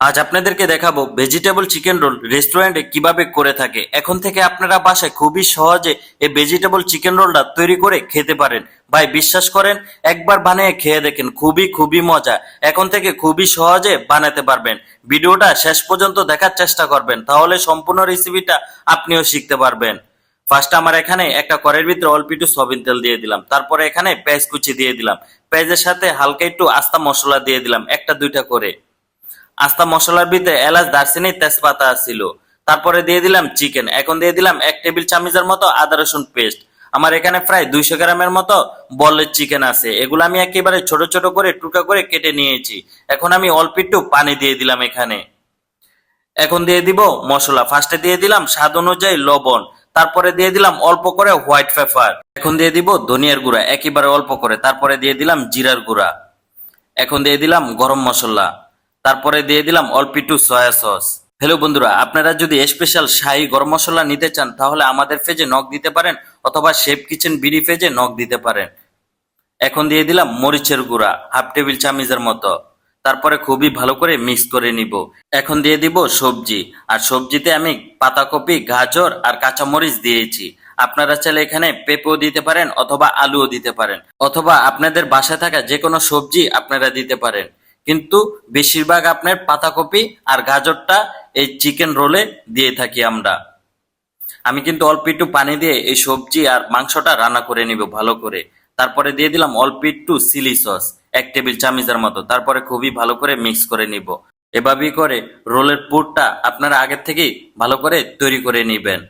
আজ আপনাদেরকে দেখাবো ভেজিটেবল চিকেন রোল রেস্টুরেন্টে কীভাবে করে থাকে। এখন থেকে আপনারা বাসায় খুবই সহজে এই ভেজিটেবল চিকেন রোলটা তৈরি করে খেতে পারেন। ভাই, বিশ্বাস করেন, একবার বানিয়ে খেয়ে দেখেন, খুবই খুবই মজা। এখন থেকে খুবই সহজে বানাতে পারবেন। ভিডিওটা শেষ পর্যন্ত দেখার চেষ্টা করবেন, তাহলে সম্পূর্ণ রেসিপিটা আপনিও শিখতে পারবেন। ফার্স্ট আমার এখানে একটা কড়াইয়ের ভিতরে অল্প একটু সয়াবিন তেল দিয়ে দিলাম। তারপরে এখানে পেঁয়াজ কুচি দিয়ে দিলাম। পেঁয়াজের সাথে হালকা একটু আস্তা মশলা দিয়ে দিলাম, একটা, দুইটা করে। আস্তা মশলার ভিতরে এলাচ, দারচিনি, তেজপাতা ছিল। তারপরে দিয়ে দিলাম চিকেন এখন দিয়ে দিলাম এক টেবিল চামচের মতো আদা রসুন পেস্ট আমার এখানে প্রায় দুইশো গ্রামের মতো বলের চিকেন আছে। এগুলো আমি একেবারে ছোট ছোট করে, টুকরা করে কেটে নিয়েছি। এখন আমি অল্প একটু পানি দিয়ে দিলাম এখানে। এখন দিয়ে দিব মশলা। ফার্স্টে দিয়ে দিলাম স্বাদ অনুযায়ী লবণ। তারপরে দিয়ে দিলাম অল্প করে হোয়াইট পেপার এখন দিয়ে দিব ধনিয়ার গুঁড়া, একেবারে অল্প করে। তারপরে দিয়ে দিলাম জিরার গুঁড়া। এখন দিয়ে দিলাম গরম মশলা। তারপরে দিয়ে দিলাম অল্প একটু সয়া সস হ্যালো বন্ধুরা, আপনারা যদি স্পেশাল শাহি গরম মশলা নিতে চান, তাহলে আমাদের পেজে নক দিতে পারেন, অথবা শেফ কিচেন বিডি পেজে নক দিতে পারেন। এখন দিয়ে দিলাম মরিচের গুঁড়া হাফ টেবিল চামচের মতো। তারপরে খুবই ভালো করে মিক্স করে নিব। এখন দিয়ে দিব সবজি, আর সবজিতে আমি পাতাকপি, গাজর আর কাঁচামরিচ দিয়েছি। আপনারা চাইলে এখানে পেঁপেও দিতে পারেন, অথবা আলুও দিতে পারেন। অথবা আপনাদের বাসায় থাকা যে কোনো সবজি আপনারা দিতে পারেন। কিন্তু বেশিরভাগ আপনার পাতাকপি আর গাজরটা এই চিকেন রোলে দিয়ে থাকি আমরা। আমি কিন্তু অল্প একটু পানি দিয়ে এই সবজি আর মাংসটা রান্না করে নিব ভালো করে। তারপরে দিয়ে দিলাম অল্প একটু চিলি সস, এক টেবিল চামচের মতো। তারপরে খুবই ভালো করে মিক্স করে নিব। এভাবেই করে রোলের পুরটা আপনারা আগের থেকেই ভালো করে তৈরি করে নিবেন।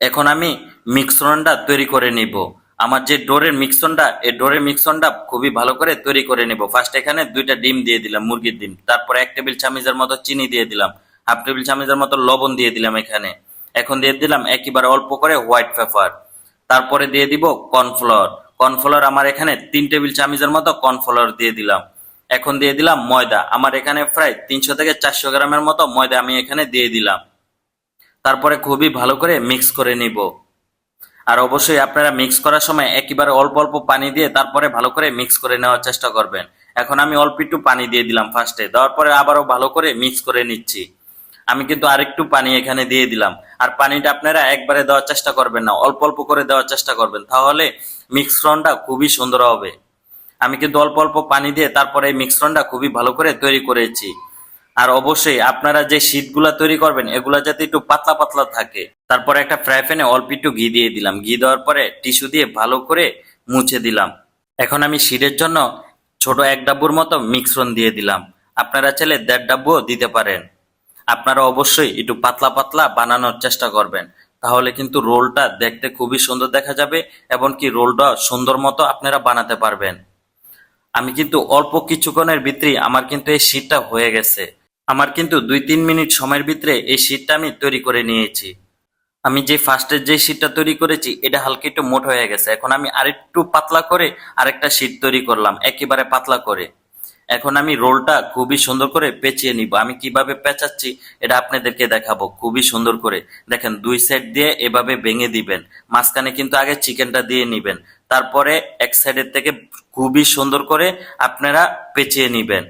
এখন আমি মিক্সরনটা তৈরি করে নিব। আমার যে ডোরের মিক্সনটা, এই ডোরের মিক্সনটা খুবই ভালো করে তৈরি করে নেব। ফার্স্ট এখানে দুইটা ডিম দিয়ে দিলাম, মুরগির ডিম। তারপর এক টেবিল চামচের মতো চিনি দিয়ে দিলাম, হাফ টেবিল চামচের মতো লবণ দিয়ে দিলাম এখানে। এখন দিয়ে দিলাম একেবারে অল্প করে হোয়াইট পেপার। তারপরে দিয়ে দিব কর্নফ্লাওয়ার। কর্নফ্লাওয়ার আমার এখানে তিন টেবিল চামচের মতো কর্নফ্লাওয়ার দিয়ে দিলাম। এখন দিয়ে দিলাম ময়দা। আমার এখানে প্রায় তিনশো থেকে চারশো গ্রামের মতো ময়দা আমি এখানে দিয়ে দিলাম। তারপরে খুবই ভালো করে মিক্স করে নিব। আর অবশ্যই আপনারা মিক্স করার সময় একেবারে অল্প অল্প পানি দিয়ে তারপরে ভালো করে মিক্স করে নেওয়ার চেষ্টা করবেন। এখন আমি অল্প একটু পানি দিয়ে দিলাম ফার্স্টে দেওয়ার পরে আবারও ভালো করে মিক্স করে নিচ্ছি। আমি কিন্তু আরেকটু পানি এখানে দিয়ে দিলাম। আর পানিটা আপনারা একবারে দেওয়ার চেষ্টা করবেন না, অল্প অল্প করে দেওয়ার চেষ্টা করবেন, তাহলে মিক্সরনটা খুবই সুন্দর হবে। আমি কিন্তু অল্প অল্প পানি দিয়ে তারপরে এই মিক্সরনটা খুবই ভালো করে তৈরি করেছি। আর অবশ্যই আপনারা যে শীটগুলা তৈরি করবেন, এগুলা যাতে একটু পাতলা পাতলা থাকে। তারপরে একটা ফ্রাই প্যানে অল্প একটু ঘি দিয়ে দিলাম। ঘি দেওয়ার পরে টিস্যু দিয়ে ভালো করে মুছে দিলাম। এখন আমি শীতের জন্য ছোট এক ডাব্বুর মতো মিক্সরন দিয়ে দিলাম। আপনারা চাইলে দেড় ডাব্বুও দিতে পারেন। আপনারা অবশ্যই একটু পাতলা পাতলা বানানোর চেষ্টা করবেন। তাহলে কিন্তু রোলটা দেখতে খুবই সুন্দর দেখা যাবে এবং কি রোলটা সুন্দর মতো আপনারা বানাতে পারবেন। আমি কিন্তু অল্প কিছুক্ষণের ভিতরে আমার কিন্তু এই শীতটা হয়ে গেছে। আমার কিন্তু দুই তিন মিনিট সময়ের ভিতরে এই শীটটা আমি তৈরি করে নিয়েছি। আমি যে ফার্স্টের যে শীটটা তৈরি করেছি, এটা হালকা একটু মোট হয়ে গেছে। এখন আমি আরেকটু পাতলা করে আরেকটা শীট তৈরি করলাম, একেবারে পাতলা করে। এখন আমি রোলটা খুবই সুন্দর করে পেঁচিয়ে নিব। আমি কীভাবে পেঁচাচ্ছি, এটা আপনাদেরকে দেখাবো। খুবই সুন্দর করে। দেখেন, দুই সাইড দিয়ে এভাবে ভেঙে দিবেন। মাঝখানে কিন্তু আগে চিকেনটা দিয়ে নিবেন। তারপরে এক সাইডের থেকে খুবই সুন্দর করে আপনারা পেঁচিয়ে নিবেন।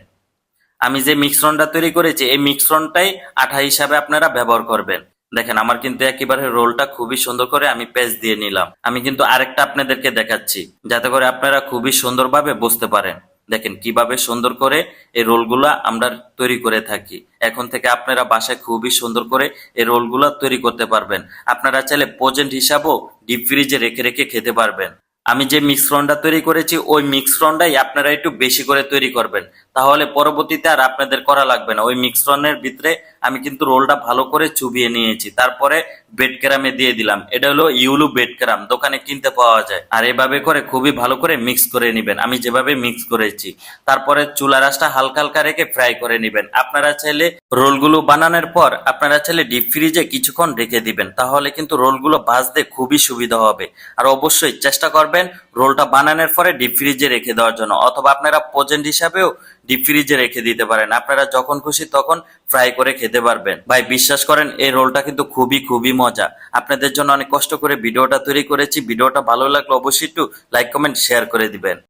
আমি যে মিক্সরনটা তৈরি করেছি, এই মিক্সরনটাই আঠা হিসাবে আপনারা ব্যবহার করবেন। দেখেন, আমার কিন্তু একেবারে রোলটা খুবই সুন্দর করে আমি পেজ দিয়ে নিলাম। আমি কিন্তু আরেকটা আপনাদেরকে দেখাচ্ছি, যাতে করে আপনারা খুবই সুন্দরভাবে বুঝতে পারেন। দেখেন, কীভাবে সুন্দর করে এই রোলগুলা আমরা তৈরি করে থাকি। এখন থেকে আপনারা বাসায় খুবই সুন্দর করে এই রোলগুলা তৈরি করতে পারবেন। আপনারা চাইলে প্রজেন্ট হিসাবেও ডিপ ফ্রিজে রেখে রেখে খেতে পারবেন। আমি যে মিশ্রণটা তৈরি করেছি, ওই মিশ্রণটাই আপনারা একটু বেশি করে তৈরি করবেন। তাহলে পরবর্তীতে আর আপনাদের করা লাগবে না। ওই মিশ্রণের ভিতরে আমি কিন্তু রোলটা ভালো করে চুবিয়ে নিয়েছি। তারপরে বেড ক্যারামে দিয়ে দিলাম। এটা হলো ইউলু বেড ক্যারাম দোকানে কিনতে পাওয়া যায়। আর এভাবে করে খুবই ভালো করে মিক্স করে নেবেন। আমি যেভাবে মিক্স করেছি, তারপরে চুলা রাসটা হালকা হালকা রেখে ফ্রাই করে নেবেন। আপনারা চাইলে রোলগুলো বানানোর পর আপনারা চাইলে ডিপ ফ্রিজে কিছুক্ষণ রেখে দিবেন। তাহলে কিন্তু রোলগুলো ভাজতে খুবই সুবিধা হবে। আর অবশ্যই চেষ্টা করবেন রোলটা বানানোর পরে ডিপ ফ্রিজে রেখে দেওয়ার জন্য। অথবা আপনারা প্রজেন্ট হিসাবেও ডিপ ফ্রিজে রেখে দিতে পারেন। আপনারা যখন খুশি তখন ফ্রাই করে খেতে পারবেন। ভাই, বিশ্বাস করেন, এই রোলটা কিন্তু খুবই খুবই মজা। আপনাদের জন্য অনেক কষ্ট করে ভিডিওটা তৈরি করেছি। ভিডিওটা ভালো লাগলে অবশ্যই একটু লাইক কমেন্ট শেয়ার করে দিবেন।